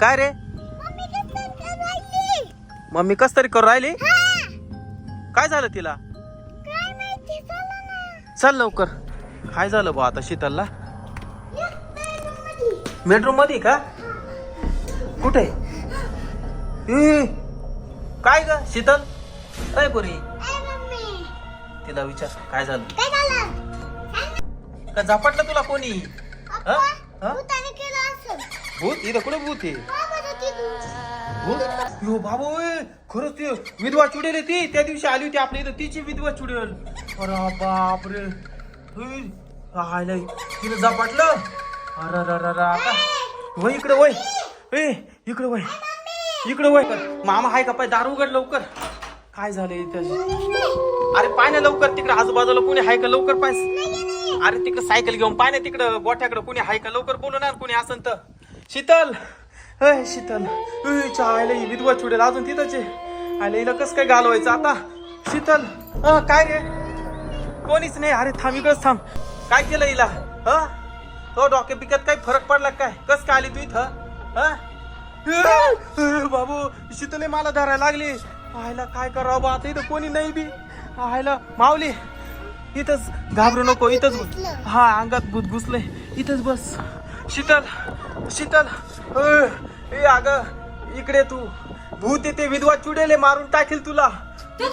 काय रे? मम्मी कसं तरी करू राहिली? काय झालं तिला? काय चला लवकर. काय झालं बा आता शीतलला. बेडरूममध्ये का? कुठे? काय ग शीतल? अय पुरी. तिला विचार काय झालं? काय. का झपाटलं तुला कोणी पप्पा, हा? भूताने केलं असेल. भूत? इथं कुठे भूत आहे? भूत? यो बाबा ओय, खरंच ते विधवा चुडेल आहे ती. त्या दिवशी आली होती आपल्या इथं. तिची विधवा चुडेल. अरे बापरे. आयला तिला झपाटलं अरे अरे आता. वय इकडे वय. ए इकडे वय. इकडे वय. मामा हाय का पाय? दारू उघड लवकर. काय झालं इथं? अरे पाय ना लवकर. तिकडे आजूबाजूला कोणी हाय का लवकर पाय? अरे तिकडे सायकल घेऊन पाय ना तिकडं. गोठ्याकडे कोणी हाय का लवकर? बोलू ना कोणी असन तर. शीतल! अय शीतल. आयला ही विधवा चुडेल अजून तिथंच आहे. आईला हिला कसं काय घालवायचं आता? शीतल अ, काय रे? कोणीच नाही. अरे थांब इकडंच थांब. काय केलं हिला? ह? हो, तो डॉके पिकात काही फरक पडला काय? कस काय आली तू इथं? बाबू शीतले मला धरायला लागली. आयला काय करावं बा आता इथं कोणी नाही बी. आयला माऊली इथंच घाबरू नको इथंच बस. हा अंगात भूत घुसले इथंच बस. शीतल शीतल ए अग इकडे तू. भूत येते विधवा चुडेले मारून टाकेल तुला. तू